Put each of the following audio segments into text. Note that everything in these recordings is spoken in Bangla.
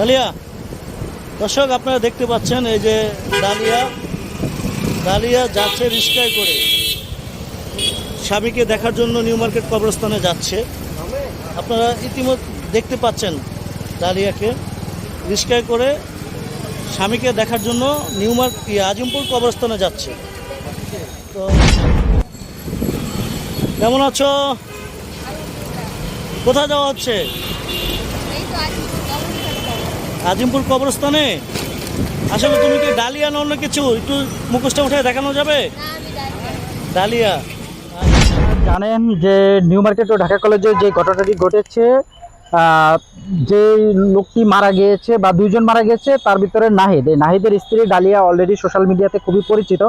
ডালিয়া দর্শক আপনারা দেখতে পাচ্ছেন এই যে ডালিয়া। ডালিয়া যাচ্ছে রিস্কায় করে। স্বামীকে দেখার জন্য নিউ মার্কেট কবরস্থানে যাচ্ছে। আপনারা ইতিমধ্যে দেখতে পাচ্ছেন ডালিয়াকে রিস্কায় করে স্বামীকে দেখার জন্য নিউ মার্ক ইয়ে, আজিমপুর কবরস্থানে যাচ্ছে। তো কেমন আছো? কোথায় যাওয়া হচ্ছে? আজিমপুর কবরস্থানে? আসলে তুমি কি ডালিয়া না অন্য কিছু? একটু মুখোশটা উঠে দেখানো যাবে? ডালিয়া। জানেন যে নিউ মার্কেট ও ঢাকা কলেজে যে ঘটনাটি ঘটেছে যে লোকটি মারা গিয়েছে বা দুইজন মারা গেছে তার ভিতরে নাহিদ। এই নাহিদের স্ত্রী ডালিয়া অলরেডি সোশ্যাল মিডিয়াতে খুবই পরিচিত।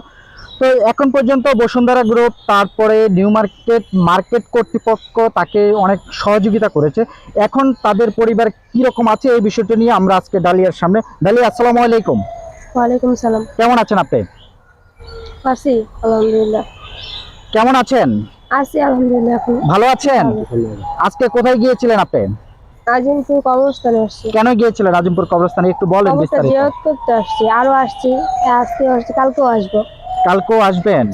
তো এখন পর্যন্ত বসুন্ধরা গ্রুপ তারপরে নিউ মার্কেট মার্কেট কর্তৃপক্ষ তাকে অনেক সহযোগিতা করেছে। এখন তাদের পরিবার কীরকম আছে এই বিষয়টা নিয়ে আমরা আজকে ডালিয়ার সামনে। ডালিয়া আসসালামু আলাইকুম। ওয়ালাইকুম সালাম কেমন আছেন আপনি? আছি আলহামদুলিল্লাহ। কেমন আছেন? আছি আলহামদুলিল্লাহ ভালো আছেন? আজকে কোথায় গিয়েছিলেন আপনি? আজিমপুর কবরস্থানে আসছি। কেন গিয়েছিলেন রাজিমপুর কবরস্থানে? একটু বলেন বিস্তারিত। করতে আসছি। আরও আসছি আজকে আসছি কালকেও আসব। কালকেও আসবেন?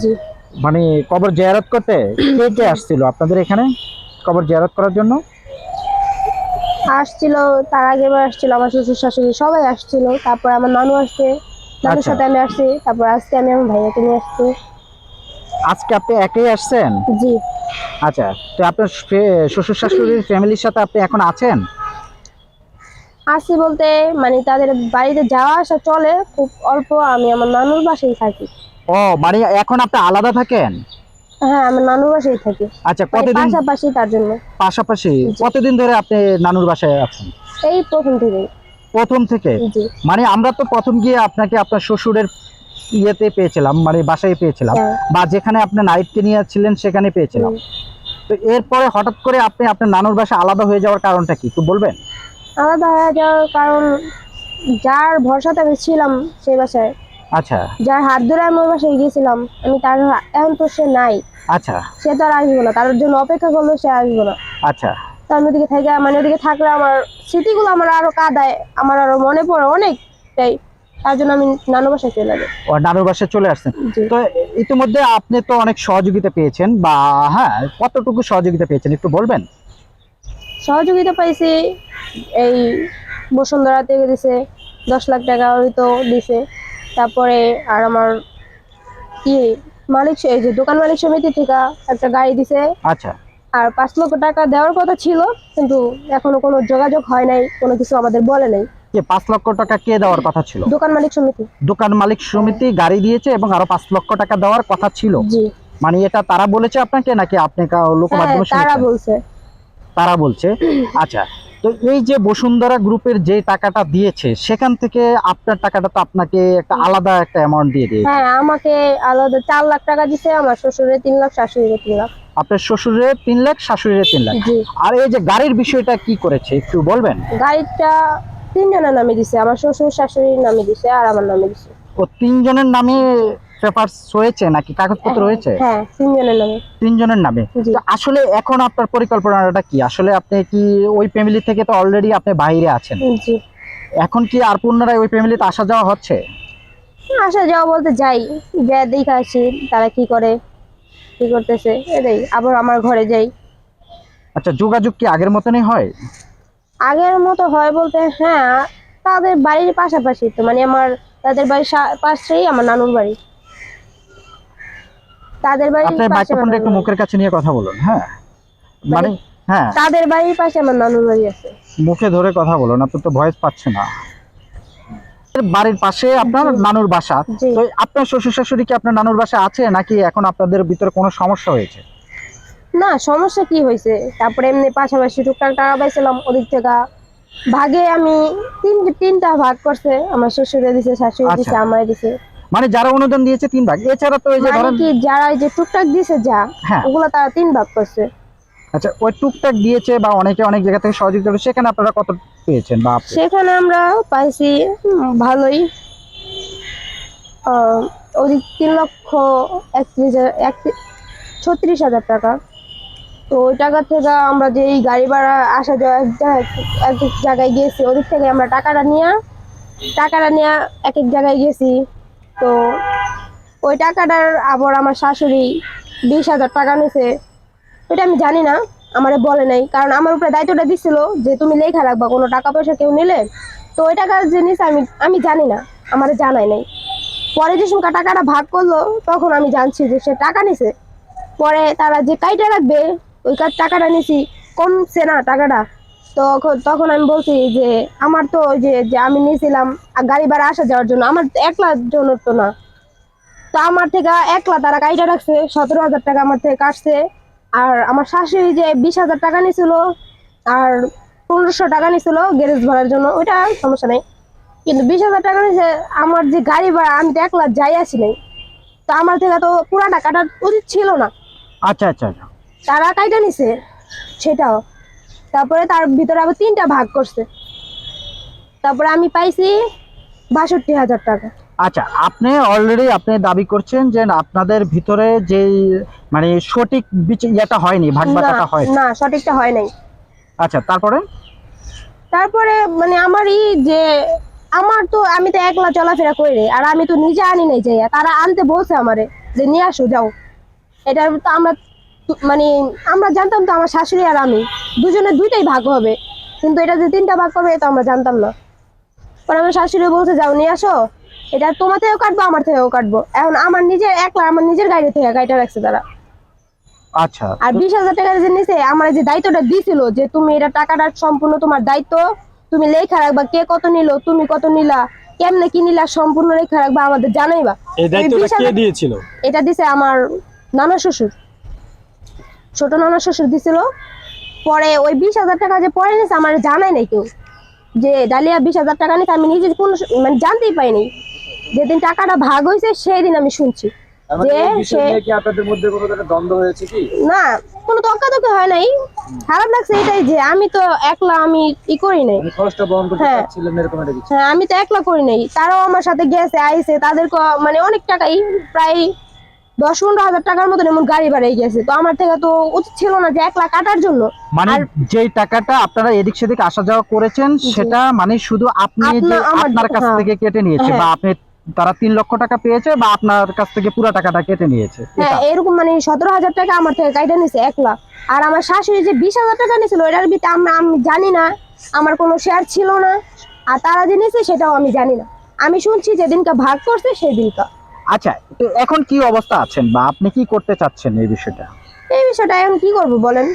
মানে কবর জিয়ারত করতে? কে কে আসছিল আপনাদের এখানে কবর জিয়ারত করার জন্য? আসছিল তার বার আসছিল আমার শ্বশুর শাশুড়ি সবাই আসছিল। তারপর আমার নানু আসছে নানুর আচ্ছা। সাথে আমি আসছি তারপর আজকে আমি আমার ভাইয়াকে নিয়ে আসছি। আজকে আপনি একাই আসছেন? জি। আচ্ছা তো আপনার শ্বশুর শাশুড়ির ফ্যামিলির সাথে আপনি এখন আছেন? আসছি বলতে মানে তাদের বাড়িতে যাওয়া আসা চলে খুব অল্প আমি আমার নানুর বাসায় থাকি। ও মানে এখন আপনি আলাদা থাকেন? হ্যাঁ আমার নানুর বাসায় থাকি। আচ্ছা মানে কতদিন পাশাপাশি তার জন্য। পাশাপাশি? কতদিন ধরে আপনি নানুর বাসায় আছেন? এই প্রথম থেকে প্রথম থেকে? মানে আমরা তো প্রথম গিয়ে আপনাকে আপনার শ্বশুরের ইয়েতে পেয়েছিলাম মানে বাসায় পেয়েছিলাম। হ্যাঁ। বা যেখানে আপনি নাইটকে নিয়ে ছিলেন সেখানে পেয়েছিলাম। তো এরপরে হঠাৎ করে আপনি আপনার নানুর বাসা আলাদা হয়ে যাওয়ার কারণটা কি? একটু বলবেন? আলাদা হয়ে যাওয়ার কারণ যার ভরসাতে আমি ছিলাম সেই বাসায় আচ্ছা। যার হাত ধরে আমি ওই বাসায় গিয়েছিলাম আমি তার এখন তো সে নাই। আচ্ছা। সে তো আর আসব না তার জন্য অপেক্ষা করলেও সে আসব না। আচ্ছা। তো আমি ওদিকে থেকে মানে ওদিকে থাকলে আমার স্মৃতিগুলো আমার আরও কাঁদায় আমার আরও মনে পড়ে অনেকটাই তার জন্য আমি নানু বাসায় চলে যাই ও নানুর বাসায় চলে আসছেন। তো ইতিমধ্যে আপনি তো অনেক সহযোগিতা পেয়েছেন বা হ্যাঁ কতটুকু সহযোগিতা পেয়েছেন একটু বলবেন? সহযোগিতা পাইছি এই বসুন্ধরা থেকে দিছে দশ লাখ টাকা হয়তো দিছে। তারপরে আর আমার কি মালিক এই যে দোকান মালিক সমিতি থেকে একটা গাড়ি দিছে। আচ্ছা। আর পাঁচ লক্ষ টাকা দেওয়ার কথা ছিল কিন্তু এখনও কোনো যোগাযোগ হয় নাই কোনো কিছু আমাদের বলে নাই। যে পাঁচ লক্ষ টাকা কে দেওয়ার কথা ছিল? দোকান মালিক সমিতি। দোকান মালিক সমিতি গাড়ি দিয়েছে এবং আরও পাঁচ লক্ষ টাকা দেওয়ার কথা ছিল? জি। মানে এটা তারা বলেছে আপনাকে নাকি আপনি লোক হ্যাঁ মাধ্যমে তারা বলছে। তারা বলছে? আচ্ছা। তো এই যে বসুন্ধরা গ্রুপের যে টাকাটা দিয়েছে সেখান থেকে আপনার টাকাটা তো আপনাকে একটা আলাদা একটা অ্যামাউন্ট দিয়ে দিয়েছে। হ্যাঁ আমাকে আলাদা চার লাখ টাকা দিছে আমার শ্বশুরের তিন লাখ শাশুড়ির তিন লাখ। আপনার শ্বশুরের তিন লাখ শাশুড়ির তিন লাখ। জি। আর এই যে গাড়ির বিষয়টা কি করেছে একটু বলবেন? গাড়িটা তিনজনের নামে দিছে আমার শ্বশুর শাশুড়ির নামে দিছে আর আমার নামে দিছে। ও তিনজনের নামে পেপার হয়েছে নাকি? কাগজপত্র রয়েছে? হ্যাঁ তিনজনের নামে তিনজনের নামে? তো আসলে এখন আপনার পরিকল্পনাটা কি? আসলে আপনি কি ওই ফ্যামিলি থেকে তো অলরেডি আপনি বাইরে আছেন? জি। এখন কি আর পুনরায় ওই ফ্যামিলিতে আসা যাওয়া হচ্ছে? আসা যাওয়া বলতে যাই। যা দেখে আসি তারা কি করে কি করতেছে। এটাই আবার আমার ঘরে যাই। আচ্ছা যোগাযোগ কি আগের মতনই হয়? আগের মতো হয় বলতে হ্যাঁ তাদের বাড়ির পাশাপাশি তো মানে আমার তাদের বাড়ির পাশেই আমার নানুর বাড়ি। তাদের বাড়ির আপনার মাইক্রোফোনটা একটু মুখের কাছে নিয়ে কথা বলুন হ্যাঁ? মানে হ্যাঁ। তাদের বাড়ির পাশে আমার নানুর বাড়ি আছে। মুখে ধরে কথা বলুন আপনার তো ভয়েস পাচ্ছে না। বাড়ির পাশে আপনার নানুর বাসা। তো আপনার শ্বশুর শাশুড়ি কি আপনার নানুর বাসা আছে নাকি এখন আপনাদের ভিতরে কোনো সমস্যা হয়েছে? না সমস্যা কি হয়েছে? তারপরে এমনি পাশাপাশি টুকটাক টাকা পাইছিলাম ওদিক থেকে ভাগে আমি তিন তিনটা ভাগ করছে। আমার শ্বশুরে দিছে শাশুড়ি দিছে আচ্ছা। আমায় দিছে। মানে যারা অনুদান দিয়েছে তিন ভাগ। এছাড়া তো এই যে মানে ধরেন কি যারা এই যে টুকটাক দিয়েছে যা হ্যাঁ। ওগুলো তারা তিন ভাগ করছে। আচ্ছা ওই টুকটাক দিয়েছে বা অনেকে অনেক জায়গা থেকে সহযোগিতা করেছে সেখানে আপনারা কত পেয়েছেন বা সেখানে আমরা পাইছি ভালোই। ওদিক তিন লক্ষ একত্রিশ হাজার- এক ছত্রিশ হাজার টাকা। তো ওই টাকা থেকে আমরা যে এই গাড়ি ভাড়া আসা যাওয়া এক জায়গায় এক এক জায়গায় গেছি ওদিক থেকে আমরা টাকাটা নিয়ে টাকাটা নিয়ে এক এক জায়গায় গেছি তো ওই টাকাটার আবার আমার শাশুড়ি বিশ হাজার টাকা নিছে। ওইটা আমি জানি না, আমারে বলে নাই। কারণ আমার উপরে দায়িত্বটা দিছিল যে তুমি লেখা রাখবা, কোনো টাকা পয়সা কেউ নিলে। তো ওই টাকার জিনিস আমি আমি জানি না, আমার জানাই নাই। পরে যে সময় টাকাটা ভাগ করল, তখন আমি জানছি যে সে টাকা নিছে। পরে তারা যে কাইটা রাখবে, ওই কাজ টাকাটা নিছি, কমছে না টাকাটা। তখন তখন আমি বলছি যে আমার তো ওই যে যে আমি নিয়েছিলাম আর গাড়ি ভাড়া আসা যাওয়ার জন্য আমার একলার জন্য তো না। তো আমার থেকে একলা তারা গাড়িটা রাখছে সতেরো হাজার টাকা আমার থেকে কাটছে। আর আমার শাশুড়ি যে বিশ হাজার টাকা নিয়েছিল আর পনেরোশো টাকা নিয়েছিল গ্যারেজ ভাড়ার জন্য ওইটা সমস্যা নেই। কিন্তু বিশ হাজার টাকা নিয়েছে আমার যে গাড়ি ভাড়া আমি তো একলা যাই আসি নাই। তো আমার থেকে তো পুরাটা কাটার উচিত ছিল না। আচ্ছা আচ্ছা আচ্ছা। তারা কাইটা নিছে সেটাও। তারপরে তার ভিতরে আবার তিনটা ভাগ করছে। তারপরে আমি পাইছি বাষট্টি হাজার টাকা। আচ্ছা আপনি অলরেডি আপনি দাবি করছেন যে আপনাদের ভিতরে যে মানে সঠিক ইয়েটা হয়নি ভাগ বাটাটা হয় না সঠিকটা হয় নাই। আচ্ছা তারপরে? তারপরে মানে আমারই যে আমার তো আমি তো একলা চলাফেরা করি আর আমি তো নিজে আনি নাই যাই তারা আনতে বলছে আমারে যে নিয়ে আসো যাও। এটা তো আমরা মানে আমরা জানতাম তো আমার শাশুড়ি আর আমি। দুজনে দুইটাই ভাগ হবে। কিন্তু এটা যে তিনটা ভাগ হবে এটা আমরা জানতাম না। পরে আমার শাশুড়ি বলছে যাও নিয়ে আসো। এটা তোমার থেকেও কাটবো আমার থেকেও কাটবো। এখন আমার নিজের একলা আমার নিজের গাড়ি থেকে গাড়িটা রাখছে তারা। আচ্ছা। আর বিশ হাজার টাকা যে নিছে আমার যে দায়িত্বটা দিছিল যে তুমি এটা টাকাটা সম্পূর্ণ তোমার দায়িত্ব তুমি লেখা রাখবা কে কত নিল তুমি কত নিলা কেমনে কি নিলা সম্পূর্ণ লেখা রাখবা আমাদের জানাইবা। এই দায়িত্বটা কে দিয়েছিল? এটা দিছে আমার নানা শ্বশুর। ছোট নানা শ্বশুর দিছিল। পরে ওই বিশ হাজার টাকা যে পরে নিছে আমার জানাই নাই কেউ। যে ডালিয়া বিশ হাজার টাকা নিছে আমি নিজে কোনো মানে জানতেই পাইনি যেদিন টাকাটা ভাগ হয়েছে সেই দিন আমি শুনছি। যে সে কি আপনাদের মধ্যে কোনো ধরনের দ্বন্দ্ব হয়েছে কি? না কোনো তর্কাতর্কি হয় নাই। খারাপ লাগছে এটাই যে আমি তো একলা আমি ই করি নাই। মানে করতে হ্যাঁ। হ্যাঁ আমি তো একলা করি নাই। তারাও আমার সাথে গেছে আইছে তাদেরকে মানে অনেক টাকাই প্রায় দশ পনেরো হাজার টাকার মতন এমন গাড়ি বাড়াই গেছে। তো আমার থেকে তো উচিত ছিল না যে একলা কাটার জন্য। মানে যেই টাকাটা আপনারা এদিক সেদিক আসা যাওয়া করেছেন সেটা মানে শুধু আপনি আমার- আপনার কাছ হ্যাঁ। থেকে কেটে নিয়েছে হ্যাঁ। বা আপনি তারা তিন লক্ষ টাকা পেয়েছে বা আপনার কাছ থেকে পুরো টাকাটা কেটে নিয়েছে হ্যাঁ এরকম মানে সতেরো হাজার টাকা আমার থেকে কাইটা নিছে একলা আর আমার শাশুড়ি যে বিশ হাজার টাকা নিছিল এটার ভিতরে আমরা আমি জানি না। আমার কোনো শেয়ার ছিল না। আর তারা যে নিছে সেটাও আমি জানি না। আমি শুনছি যেদিনকা ভাগ করছে সেদিনকা। আচ্ছা তো এখন কি অবস্থা আছেন বা আপনি কি করতে চাচ্ছেন এই বিষয়টা? এই বিষয়টা এখন কি করব বলেন?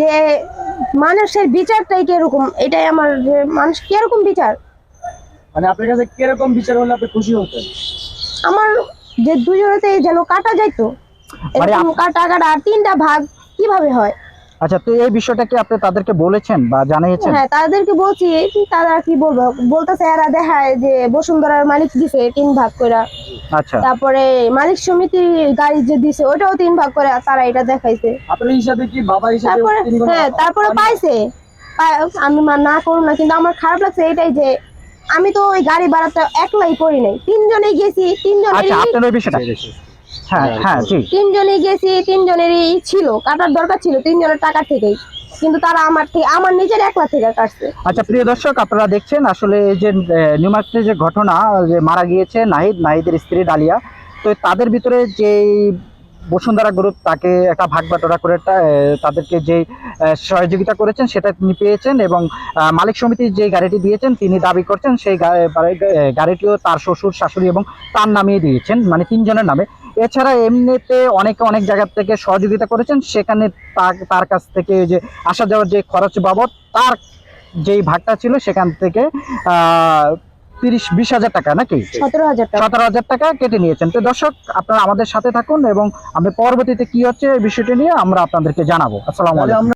যে মানুষের বিচারটাই কীরকম এটাই আমার যে মানুষ কীরকম বিচার? মানে আপনার কাছে কীরকম বিচার হলে আপনি খুশি হতেন? আমার যে দুজনেতে যেন কাটা যাইতো মানে এরকম কাটা কাটা আর তিনটা ভাগ কীভাবে হয়? আচ্ছা তো এই বিষয়টা কি আপনি তাদেরকে বলেছেন বা জানিয়েছেন? হ্যাঁ তাদেরকে বলছি তারা কি বলব? বলতেছে এরা দেখায় যে বসুন্ধরার মালিক দিছে তিন ভাগ করে আচ্ছা। তারপরে মালিক সমিতির গাড়ি যে দিছে ওটাও তিন ভাগ করে তারা এটা দেখাইছে। আপনার হিসাবে কি বাবা হিসাবে তারপরে হ্যাঁ তারপরে পাইছে? আমি না করুন না কিন্তু আমার খারাপ লাগছে এটাই যে আমি তো ওই গাড়ি ভাড়াটা একলাই করি নাই। তিনজনে গেছি তিনজনে আচ্ছা আপনার বিষয়টা। হ্যাঁ হ্যাঁ জি। তিনজনে গেছি তিনজনেরই ছিল। কাটার দরকার ছিল তিনজনের টাকা থেকেই। কিন্তু তারা আমার থেকে আমার নিজের একলা থেকে কাটছে। আচ্ছা প্রিয় দর্শক আপনারা দেখছেন আসলে যে নিউ যে ঘটনা যে মারা গিয়েছে নাহিদ নাহিদের স্ত্রী ডালিয়া। তো তাদের ভিতরে যে বসুন্ধরা গ্রুপ তাকে একটা ভাগ বাটোরা করে তাদেরকে যে সহযোগিতা করেছেন সেটা তিনি পেয়েছেন এবং মালিক সমিতি যে গাড়িটি দিয়েছেন তিনি দাবি করছেন সেই গাড়িটিও তার শ্বশুর শাশুড়ি এবং তার নামিয়ে দিয়েছেন মানে তিনজনের নামে। এছাড়া এমনিতে অনেকে অনেক জায়গা থেকে সহযোগিতা করেছেন সেখানে তার- কাছ থেকে যে আসা যাওয়ার যে খরচ বাবদ তার যেই ভাগটা ছিল সেখান থেকে আহ, তিরিশ বিশ হাজার টাকা নাকি? সতেরো হাজার টাকা। সতেরো হাজার টাকা কেটে নিয়েছেন। তো দর্শক আপনারা আমাদের সাথে থাকুন এবং আমি পরবর্তীতে কি হচ্ছে এই বিষয়টি নিয়ে আমরা আপনাদেরকে জানাব। আসসালাম